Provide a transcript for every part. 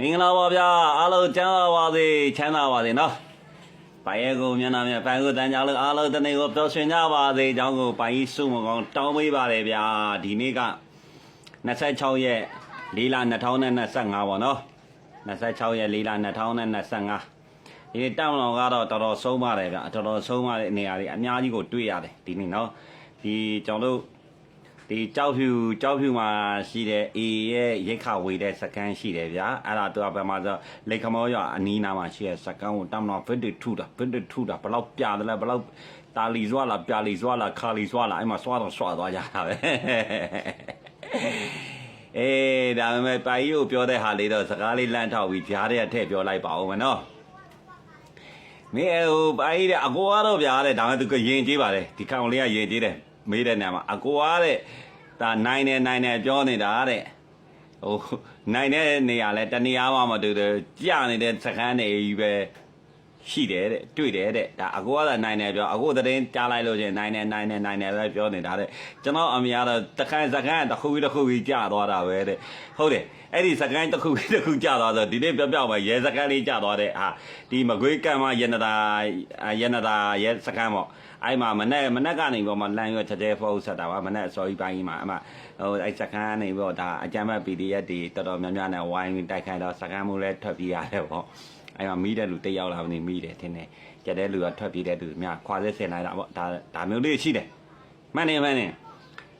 မင်္ဂလာပါဗျာအားလုံးချမ်းသာပါစေချမ်းသာပါစေနော်ပိုင်ရဲကိုမျက်နှာမြတ်ပိုင်ကိုတန်ကြလို့အားလုံးတနေ့ကိုပျော်ရွှင်ကြပါစေအကြောင်းကိုပိုင်ကြီးစုမကောင်းတောင်းပေးပါတယ်ဗျာဒီနေ့က26ရက်4လ2025ပေါ့နော်26ရက်4လ2025ဒီနေ့တောင်းလောင်ကတော့တော်တော်ဆုံးပါတယ်ဗျာတော်တော်ဆုံးပါတဲ့နေရာတွေအများကြီးကိုတွေ့ရတယ်ဒီနေ့နော်ဒီကျွန်တော်တို့ ဒီကြောက်ဖြူကြောက်ဖြူမှာရှိတဲ့ A ရဲ့ရိတ်ခဝေတဲ့စကန်ရှိတယ်ဗျာအဲ့ဒါသူကဘယ်မှာဆိုလေခမောရအနီးနားမှာရှိတဲ့စကန်ကိုတမတော့ဗစ်တွေထူတာဗစ်တွေထူတာဘယ်လောက်ပြတယ်လဲဘယ်လောက်တာလီစွာလားပြလီစွာလားခါလီစွာလားအဲ့မှာစွာတော့စွာသွားကြတာပဲအေးဒါပေမဲ့ပါကြီးကိုပြောတဲ့ဟာလေးတော့စကားလေးလန့်ထောက်ပြီးကြားတဲ့ထည့်ပြောလိုက်ပါဦးမနော်မင်းဟိုပါကြီးတဲ့အကိုကတော့ဗျာတဲ့ဒါမှသူကယင်ကြေးပါတယ်ဒီကောင်လေးကယင်ကြေးတယ် မေးတဲ့နေရာမှာအကိုကတဲ့ဒါနိုင်တယ်နိုင်တယ်ပြောနေတာတဲ့ဟိုနိုင်တဲ့နေရာလဲတနေရာမှမတူတယ်ကြာနေတဲ့စကန်းနေကြီးပဲ ရှိတယ်တဲ့တွေ့တယ်တဲ့ဒါအကိုကလည်းနိုင်တယ်ပြောအကိုသတင်းကြားလိုက်လို့ချင်းနိုင်တယ်နိုင်တယ်နိုင်တယ်ပဲပြောနေတာတဲ့ကျွန်တော်အမေကတော့တခန်းစကန်းတစ်ခုပြီးတစ်ခုပြီးကြာသွားတာပဲတဲ့ဟုတ်တယ်အဲ့ဒီစကန်းတစ်ခုပြီးတစ်ခုကြာသွားဆိုဒီနေ့ပြောပြမယ်ရဲစကန်းလေးကြာသွားတဲ့ဟာဒီမကွေးကံမရနတာရနတာရဲစကန်းပေါ့အဲ့မှာမနဲ့မနဲ့ကနေပေါ်မှာလမ်းရွက်ချက်ချက်ဖို့ဆက်တာပါမနဲ့အစောကြီးပိုင်းကြီးမှာအမဟိုအဲ့စကန်းနေပေါ့ဒါအကြမ်းမဲ့ PDF တွေတော်တော်များများနဲ့ဝိုင်းတိုက်ခိုက်တော့စကန်းမှုလဲထွက်ပြေးရတယ်ပေါ့ အဲ့မှာမိတဲ့လူတက်ရောက်လာမနေမိတယ်ထင်တယ်ကြတဲ့လူကထွက်ပြေးတဲ့လူများခွာဆက်ဆင်လိုက်တာပေါ့ဒါဒါမျိုးလေးရှိတယ်မှန်နေမှန်နေ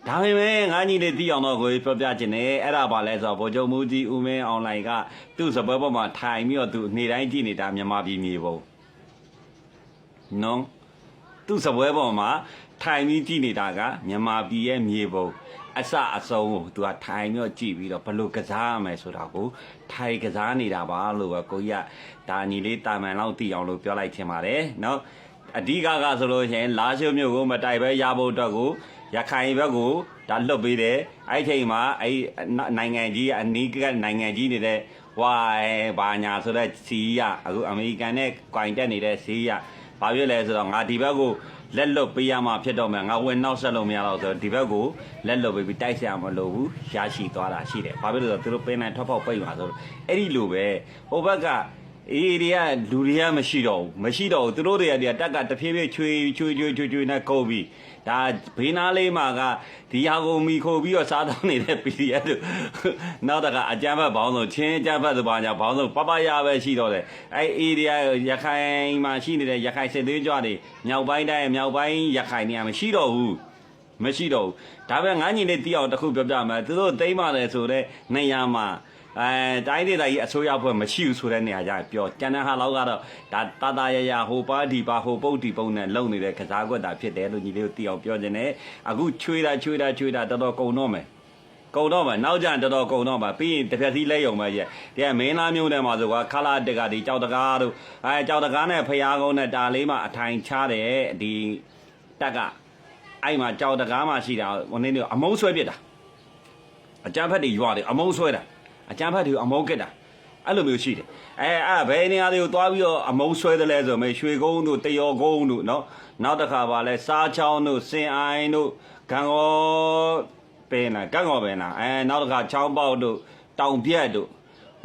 ဒါပေမဲ့ငါညီလေးတီးအောင်တော့ကိုပြောပြခြင်းနဲ့အဲ့ဒါပါလဲဆိုတော့ဗိုလ်ချုပ်မူကြီးဦးမင်းအွန်လိုင်းကသူ့စပွဲပေါ်မှာထိုင်ပြီးတော့သူနေတိုင်းကြည့်နေတာမြန်မာပြည်မြေပုံနော်သူ့စပွဲပေါ်မှာ ထိုင်ပြီးကြည့်နေတာကမြန်မာပြည်ရဲ့မြေပုံအစအဆုံးကိုသူကထိုင်ပြီးတော့ကြည့်ပြီးတော့ဘယ်လိုကစားရမယ်ဆိုတာကိုထိုင်ကစားနေတာပါလို့ပဲကိုကြီးကဒါညီလေးတာမန်လောက်တီးအောင်လို့ပြောလိုက်ချင်ပါတယ်နော်အဓိကကဆိုလို့ရှိရင်လာရှိုးမြို့ကိုမတိုက်ပဲရဖို့အတွက်ကိုရခိုင်ဘက်ကိုဒါလွတ်ပေးတယ်အဲ့ဒီချိန်မှာအဲ့နိုင်ငံကြီးအနီးကနိုင်ငံကြီးနေတဲ့ဝိုင်ဘာညာဆိုတဲ့စီးရအခုအမေရိကန်နဲ့ကြွိုင်တက်နေတဲ့စီးရဘာဖြစ်လဲဆိုတော့ငါဒီဘက်ကို လက်လွတ်ပေးရမှာဖြစ်တော့မယ်ငါဝင်နောက်ဆက်လို့မရတော့ဆိုတော့ဒီဘက်ကိုလက်လွတ်ပေးပြီးတိုက်ဆရာမလို့ဘူးရရှိသွားတာရှိတယ်ဘာဖြစ်လို့လဲဆိုတော့သူတို့ပင်းနိုင်ထွက်ပေါက်ပိတ်မှာဆိုတော့အဲ့ဒီလိုပဲဟိုဘက်က အေးတွေကလူတွေကမရှိတော့ဘူးမရှိတော့ဘူးသူတို့တွေကတက်ကတဖြည်းဖြည်းချွေချွေချွေချွေချွေနဲ့ကုန်ပြီးဒါဘေးနားလေးမှာကဒီဟာကိုမီခိုပြီးတော့စားတော့နေတဲ့ PDF တို့နောက်တကအကြမ်းဖက်ဘောင်းဆုံးချင်းအကြမ်းဖက်သဘာညာဘောင်းဆုံးပပရပဲရှိတော့တယ်အဲအေရီယာရခိုင်မှာရှိနေတဲ့ရခိုင်စစ်သေးကြွတွေမြောက်ပိုင်းတိုင်းမြောက်ပိုင်းရခိုင်နေရာမရှိတော့ဘူးမရှိတော့ဘူးဒါပဲငန်းညီလေးတီးအောင်တစ်ခုပြောပြမယ်သူတို့သိမ်းပါတယ်ဆိုတော့နေရာမှာ အဲတိုင်းဒေသကြီးအစိုးရဖွဲ့မရှိဘူးဆိုတဲ့နေရာကြပြောကျန်တဲ့ဟာလောက်ကတော့ဒါတာတာရရဟိုပါဒီပါဟိုပုတ်ဒီပုံနဲ့လုံနေတဲ့ကစားကွက်တာဖြစ်တယ်လို့ညီလေးတို့သိအောင်ပြောခြင်းနဲ့အခုချွေးတာချွေးတာချွေးတာတော်တော်ကုံတော့မယ်ကုံတော့မယ်နောက်ကျရင်တော်တော်ကုံတော့မှာပြီးရင်တစ်ဖြက်စီးလဲယုံပဲရဲ့ဒီကမင်းသားမျိုးနဲ့မှာဆိုကခလာတက်ကဒီကြောက်တကားတို့အဲကြောက်တကားနဲ့ဖျားကုန်းနဲ့ဒါလေးမှာအထိုင်ချတဲ့ဒီတက်ကအဲ့မှာကြောက်တကားမှာရှိတာဟိုနေ့အမုံဆွဲပြစ်တာအကြမ်းဖက်တွေရွာတယ်အမုံဆွဲတာ အကျန်းဖတ်တွေအမောက်ကက်တာအဲ့လိုမျိုးရှိတယ်အဲအဲ့ဘယ်နေရာတွေကိုသွားပြီးတော့အမုန်းဆွဲတယ်လဲဆိုမယ်ရွှေကုန်းတို့တယောကုန်းတို့နော်နောက်တစ်ခါပါလဲစားချောင်းတို့စင်အိုင်းတို့ကံတော်ပင်နာကံတော်ပင်နာအဲနောက်တစ်ခါချောင်းပေါက်တို့တောင်ပြတ်တို့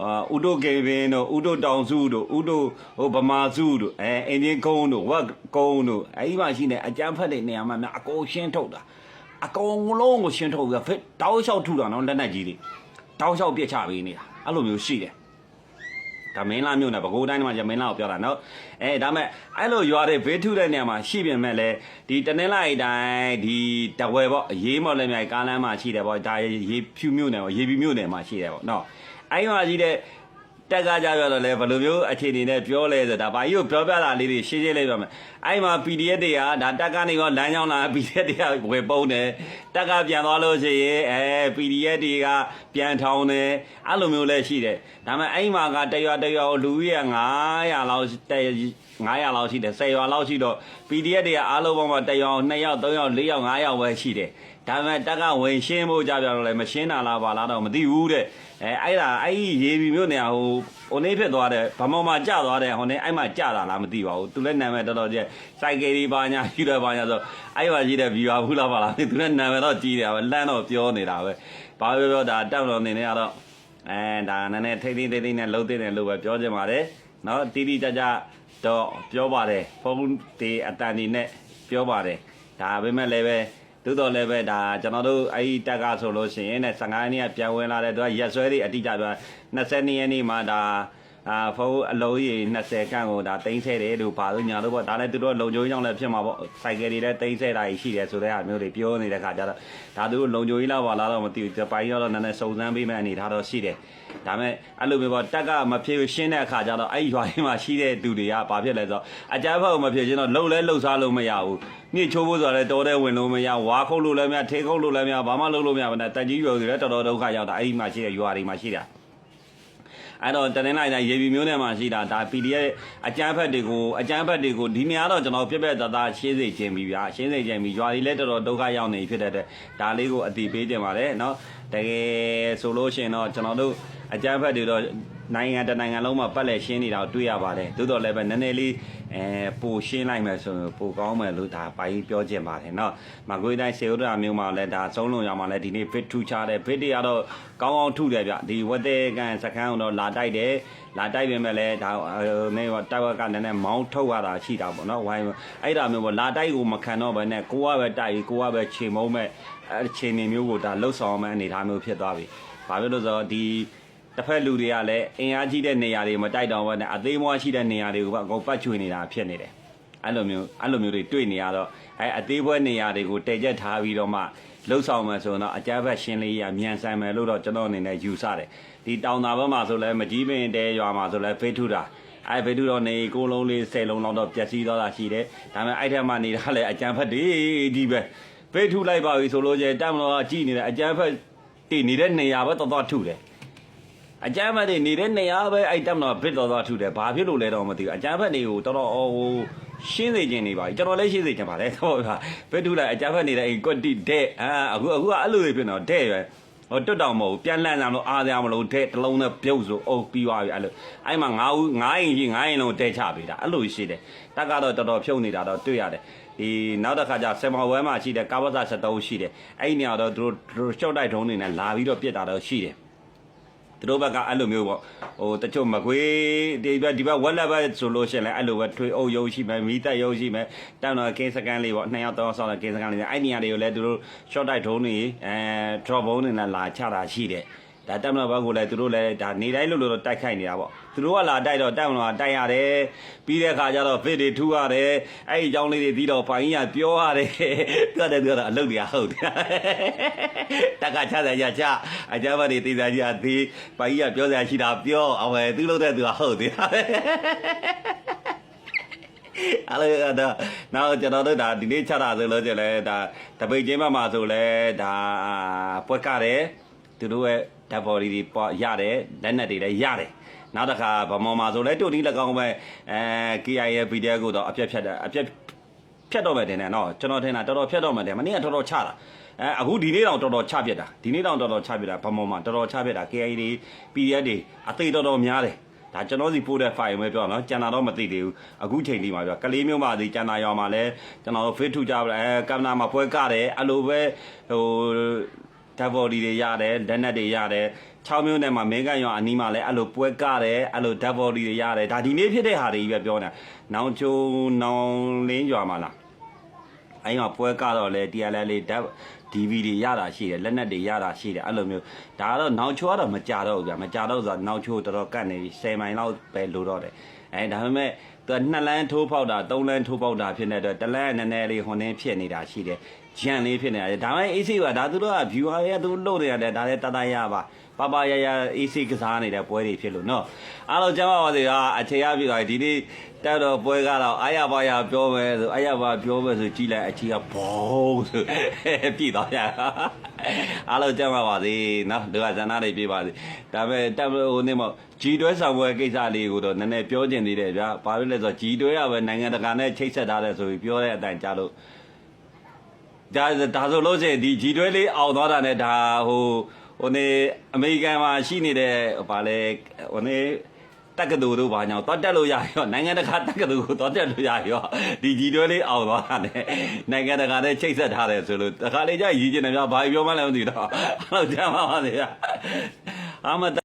အာဥတုကေပင်တို့ဥတုတောင်စုတို့ဥတုဟိုဗမာစုတို့အဲအင်းချင်းကုန်းတို့ဝက်ကုန်းတို့အဲဒီမှာရှိနေအကျန်းဖတ်တဲ့နေရာမှာများအကုန်ရှင်းထုတ်တာအကုန်လုံးကိုရှင်းထုတ်ပြီးတော့ဖိတောက်လျှောက်ထူတာနော်လက်နက်ကြီးတွေ တောက်လျှောက်ပြစ်ချပေးနေတာအဲ့လိုမျိုးရှိတယ်ဒါမင်းလာမျိုးနဲ့ပဲခူးတိုင်းမှာကျမင်းလာကိုပြောတာနော်အဲဒါမဲ့အဲ့လိုရွာတွေဘေးထုတဲ့နေရာမှာရှိပြင်မဲ့လေဒီတနင်္လာရီတိုင်းဒီတဝဲပေါ့ရေးမော်လည်းမြိုင်ကားလမ်းမှာရှိတယ်ပေါ့ဒါရေဖြူမျိုးနယ်ပေါ့ရေဖြူမျိုးနယ်မှာရှိတယ်ပေါ့နော်အဲ့မှာရှိတဲ့ တက်ကကြပြောတော့လေဘယ်လိုမျိုးအခြေအနေနဲ့ပြောလဲဆိုတာဘာကြီးကိုပြောပြတာလေးတွေရှင်းရှင်းလေးပြောမယ်အဲ့မှာ PDF တွေကဒါတက်ကနေရောလမ်းကြောင်းလာ PDF တွေကဝယ်ပုံးတယ်တက်ကပြန်သွားလို့ရှိရင်အဲ PDF တွေကပြန်ထောင်းတယ်အဲ့လိုမျိုးလည်းရှိတယ်ဒါပေမဲ့အဲ့မှာကတရွာတရွာလူကြီးက900လောက်တဲ့900လောက်ရှိတယ်10ရွာလောက်ရှိတော့ PDF တွေကအားလုံးပေါင်းမှာတရွာ2ယောက်3ယောက်4ယောက်5ယောက်ပဲရှိတယ် ဒါပေမဲ့တက်ကဝင်ရှင်းဖို့ကြပြောတော့လည်းမရှင်းတာလားပါလားတော့မသိဘူးတဲ့အဲအဲ့ဒါအဲ့ဒီရေဘီမျိုးနေဟိုဟိုနေဖြစ်သွားတယ်ဗမောမှာကျသွားတယ်ဟိုနေအဲ့မှာကျတာလားမသိပါဘူးသူလည်းနာမည်တော်တော်ကျစိုက်ကယ်ဒီပါညာရှိတယ်ပါညာဆိုအဲ့မှာရှိတဲ့ဗီဝါဘူးလားပါလားသူလည်းနာမည်တော့ကြီးတယ်ပဲလမ်းတော့ပြောနေတာပဲဘာပြောပြောဒါတက်တော်နေနေကတော့အဲဒါနည်းနည်းထိမ့်ထိမ့်သိမ့်သိမ့်နဲ့လှုပ်သိမ့်တယ်လို့ပဲပြောချင်ပါတယ်နော်တီတီကြကြတော့ပြောပါတယ်ဖုန်းတေအတန်ဒီနဲ့ပြောပါတယ်ဒါပေမဲ့လည်းပဲ သို့တော်လည်းပဲဒါကျွန်တော်တို့အဲ့ဒီတက်ကဆိုလို့ရှိရင်နဲ့15ရက်နေ့ကပြန်ဝင်လာတဲ့သူကရက်ဆွဲတွေအတိအကျပြော22ရက်နေ့မှာဒါ အာဖုန်းအလုံးကြီး20ခန့်ကိုဒါတင်းဆဲတယ်လို့ပါလို့ညာလို့ပေါ့ဒါလည်းသူတို့လုံချိုးကြောင့်လည်းဖြစ်မှာပေါ့စိုက်ကယ်တွေလည်းတင်းဆဲတာရှိတယ်ဆိုတဲ့အားမျိုးတွေပြောနေတဲ့ခါကျတော့ဒါသူတို့လုံချိုးကြီးလားပါလားတော့မသိဘူးပိုင်းတော့နည်းနည်းစုံစမ်းပေးမဲ့အနေထားတော့ရှိတယ်ဒါမဲ့အဲ့လိုမျိုးပေါ့တက်ကမဖြစ်ရှင်းတဲ့အခါကျတော့အဲ့ရွာထဲမှာရှိတဲ့သူတွေကဘာဖြစ်လဲဆိုတော့အကြမ်းဖက်မဖြစ်ချင်းတော့လှုပ်လဲလှုပ်ရှားလို့မရဘူးမြင့်ချိုးဖို့ဆိုတော့လည်းတော်တဲ့ဝင်လို့မရဝါခုတ်လို့လည်းမရထေခုတ်လို့လည်းမရဘာမှလုပ်လို့မရဘူးနဲ့တက်ကြီးရွယ်တွေလည်းတော်တော်ဒုက္ခရောက်တာအဲ့ဒီမှာရှိတဲ့ရွာတွေမှာရှိတာ အဲ့တော့တနင်္လာနေ့ရေပြည်မျိုးနယ်မှာရှိတာဒါ PDF အကြမ်းဖက်တွေကိုအကြမ်းဖက်တွေကိုဒီနေရာတော့ကျွန်တော်ပြက်ပြက်သားသားရှင်းစေခြင်းပြီဗျာရှင်းစေခြင်းပြီရွာတွေလည်းတော်တော်ဒုက္ခရောက်နေဖြစ်တဲ့အတွက်ဒါလေးကိုအတိပေးခြင်းပါတယ်เนาะတကယ်ဆိုလို့ရှိရင်တော့ကျွန်တော်တို့အကြမ်းဖက်တွေတော့ နိုင်ငံတနိုင်ငံလုံးမှာပတ်လက်ရှင်းနေတာကိုတွေ့ရပါတယ်သို့တော်လည်းပဲနည်းနည်းလေးအဲပိုရှင်းလိုက်မယ်ဆိုရင်ပိုကောင်းမယ်လို့ဒါပိုင်းပြောခြင်းပါတယ်เนาะမကွေးတိုင်းစေဥဒ္ဓရာမျိုးမှာလည်းဒါဆုံးလုံးရမှာလည်းဒီနေ့ fit ထူချတယ် fit တွေကတော့ကောင်းကောင်းထုတယ်ဗျဒီဝက်တဲ့ကန်စခန်းတော့လာတိုက်တယ်လာတိုက်ပြင်မဲ့လည်းဒါနေတိုက်ဝက်ကလည်းနည်းမောင်းထုတ်ရတာရှိတာပေါ့เนาะဝိုင်းအဲ့ဒါမျိုးပေါ့လာတိုက်ကိုမခံတော့ဘဲနဲ့ကိုကပဲတိုက်ပြီးကိုကပဲချိန်မုံမဲ့အဲ့ခြေနေမျိုးကိုဒါလှုပ်ဆောင်မဲ့အနေအထားမျိုးဖြစ်သွားပြီဘာဖြစ်လို့ဆိုတော့ဒီ တစ်ဖက်လူတွေကလည်းအင်အားကြီးတဲ့နေရာတွေမတိုက်တော့ဘဲနဲ့အသေးမွားရှိတဲ့နေရာတွေကိုအကုန်ပတ်ချွေနေတာဖြစ်နေတယ်အဲ့လိုမျိုးအဲ့လိုမျိုးတွေတွေ့နေရတော့အဲအသေးပွဲနေရာတွေကိုတည်ကျက်ထားပြီးတော့မှလှုပ်ဆောင်မယ်ဆိုတော့အကြမ်းဖက်ရှင်းလေးရမြန်ဆန်မယ်လို့တော့ကျွန်တော်အနေနဲ့ယူဆတယ်ဒီတောင်သာဘက်မှာဆိုလဲမကြီးပင်တဲရွာမှာဆိုလဲဖေးထုတာအဲဖေးထုတော့နေကိုလုံးလေး10လုံးလောက်တော့ပျက်စီးသွားတာရှိတယ်ဒါပေမဲ့အဲ့ထက်မှနေတာလဲအကြမ်းဖက်တွေဒီပဲဖေးထုလိုက်ပါပြီဆိုလို့ကျတက်မလို့ကြည်နေတယ်အကြမ်းဖက်တည်နေတဲ့နေရာပဲတော်တော်ထုတယ် အကြမ်းဖက်တွေနေတဲ့နေရာပဲအဲ့တက်မတော့ဘစ်တော်တော်ထူတယ်ဘာဖြစ်လို့လဲတော့မသိဘူးအကြမ်းဖက်တွေကိုတော်တော်ဟိုရှင်းစေခြင်းနေပါပြီကျွန်တော်လည်းရှင်းစေခြင်းပါလေတော့ဗျာဘစ်ထူလိုက်အကြမ်းဖက်နေတဲ့အိမ်ကွက်တိတဲ့အာအခုအခုကအဲ့လိုတွေဖြစ်တော့တဲ့ရွယ်ဟိုတွတ်တောင်မဟုတ်ပြန်လန့်လာမလို့အားရမလို့တဲ့တလုံးနဲ့ပြုတ်ဆိုအုပ်ပြီးသွားပြီအဲ့လိုအဲ့မှာ9ဦး9အိမ်ကြီး9အိမ်လုံးတဲချပေးတာအဲ့လိုရှိတယ်တက်ကတော့တော်တော်ဖြုတ်နေတာတော့တွေ့ရတယ်ဒီနောက်တစ်ခါကျဆယ်မော်ဝဲမှာရှိတဲ့ကာဝဇ73ရှိတယ်အဲ့ဒီနေရာတော့သူတို့သူတို့ရှော့တိုက်ထုံးနေနဲ့လာပြီးတော့ပြစ်တာတော့ရှိတယ် သူတို့ဘက်ကအဲ့လိုမျိုးပေါ့ဟိုတချို့မကွေးဒီဘက်ဒီဘက်ဝက်လက်ဘက်ဆိုလို့ရှိရင်လည်းအဲ့လိုပဲထွေအုပ်ရုပ်ရှိမယ်မီးတက်ရုပ်ရှိမယ်တောင်းတော့ကင်းစကန်လေးပေါ့နှစ်ယောက်တော့ဆောင်းတဲ့ကင်းစကန်လေးအဲ့နေရာတွေကိုလည်းသူတို့ short တိုက်ထုံးနေအဲ drop ဘုံနေနဲ့လာချတာရှိတယ် ဒါတက်မလို့ဘက်ကလည်းသူတို့လည်းဒါနေတိုင်းလို့လို့တော့တိုက်ခိုက်နေတာပေါ့သူတို့ကလာတိုက်တော့တက်မလို့တိုက်ရတယ်ပြီးတဲ့ခါကျတော့ fit တွေထူရတယ်အဲ့ဒီအကြောင်းလေးတွေပြီးတော့ပိုင်းကြီးကပြောရတယ်သူကတည်းကတော့အလုပ်တွေကဟုတ်တယ်တက်ကချတယ်ကြချအကြမ်းဖက်တွေတည်စားကြီးအသေးပိုင်းကြီးကပြောစရာရှိတာပြောအောင်ပဲသူလုပ်တဲ့သူကဟုတ်တယ်အဲ့လိုတော့နောက်ကျွန်တော်တို့ဒါဒီနေ့ချတာဆိုလို့ကျလဲဒါတပိတ်ချင်းဘက်မှာဆိုလဲဒါပွက်ကတယ်သူတို့ရဲ့ ဓာတ်ဘော်ဒီတွေပေါ့ရတယ်လက်နက်တွေလည်းရတယ်နောက်တစ်ခါဗမော်မှာဆိုလဲတူတီ၎င်းပဲအဲ KI ရဲ့ PDF ကိုတော့အပြက်ဖြတ်တယ်အပြက်ဖြတ်တော့မယ်တင်တယ်နော်ကျွန်တော်ထင်တာတော်တော်ဖြတ်တော့မယ်တင်မနေ့ကတော်တော်ချတာအဲအခုဒီနေ့တောင်တော်တော်ချပြစ်တာဒီနေ့တောင်တော်တော်ချပြစ်တာဗမော်မှာတော်တော်ချပြစ်တာ KI တွေ PDF တွေအသေးတော်တော်များတယ်ဒါကျွန်တော်စီပို့တဲ့ file ပဲပြောနော်ကျန်တာတော့မသိသေးဘူးအခုချိန်ဒီမှာပြောကလေးမျိုးမှဒီကျန်တာရောမှာလဲကျွန်တော်တို့ fit ထူကြပါလဲအဲကင်မရာမှာပွဲကတယ်အဲ့လိုပဲဟို ဓာတ်ဘော်ဒီတွေရတယ်လက်နက်တွေရတယ်6မျိုးနဲ့မှာမင်းကန်ရောအနီးမှာလဲအဲ့လိုပွဲကတယ်အဲ့လိုဓာတ်ဘော်ဒီတွေရတယ်ဒါဒီနေ့ဖြစ်တဲ့ဟာတွေကြီးပဲပြောနေတာနောင်ချိုးနောင်လင်းရွာမှာလားအဲ့မှာပွဲကတော့လေ TLL လေးဓာတ် DV တွေရတာရှိတယ်လက်နက်တွေရတာရှိတယ်အဲ့လိုမျိုးဒါကတော့နောက်ချိုးကတော့မကြတော့ဘူးဗျာမကြတော့ဆိုတော့နောက်ချိုးတော်တော်ကတ်နေပြီ10မိုင်လောက်ပဲလိုတော့တယ်အဲဒါပေမဲ့သူကနှစ်လန်းထိုးပေါက်တာသုံးလန်းထိုးပေါက်တာဖြစ်နေတော့တလန်းနည်းနည်းလေးဟွန်နေဖြစ်နေတာရှိတယ် ဂျန်လေးဖြစ်နေတာဒါပေမဲ့ AC ကဒါသူတို့က viewer ရဲ့သူတို့လုပ်နေရတယ်ဒါလည်းတတရပါပပရရ AC ကစားနေတဲ့ပွဲတွေဖြစ်လို့နော်အားလုံးကျမ်းပါပါစေဟာအခြေရပြီတော့ဒီနေ့တက်တော့ပွဲကတော့အာရပါရပြောမယ်ဆိုအာရပါပြောမယ်ဆိုကြည်လိုက်အခြေကဘောဆိုပြည့်သွားရအားလုံးကျမ်းပါပါစေနော်ဒီကဇနာတွေပြပါစေဒါပေမဲ့တက်ဟိုနေ့မဂျီတွဲဆောင်ပွဲကိစ္စလေးကိုတော့နည်းနည်းပြောချင်သေးတယ်ဗျာဘာဖြစ်လဲဆိုတော့ဂျီတွဲကပဲနိုင်ငံတကာနဲ့ချိတ်ဆက်ထားတယ်ဆိုပြီးပြောတဲ့အတိုင်းကြားလို့ ဒါဒါဆိုလို့ရှိရင်ဒီဂျီတွဲလေးအောင်သွားတာနဲ့ဒါဟိုဟိုနေအမေရိကန်မှာရှိနေတဲ့ဗာလဲဟိုနေတက္ကသိုလ်တို့ဘာညာတော့တက်လို့ရရောနိုင်ငံတကာတက္ကသိုလ်ကိုတော့တက်လို့ရရောဒီဂျီတွဲလေးအောင်သွားတာနဲ့နိုင်ငံတကာနဲ့ချိတ်ဆက်ထားတယ်ဆိုလို့တခါလေကြာရည်ကျင်တယ်ဗျာဘာပြောမှလည်းမသိတော့အဲ့လိုကြားမှာပါလေဗျာအာမ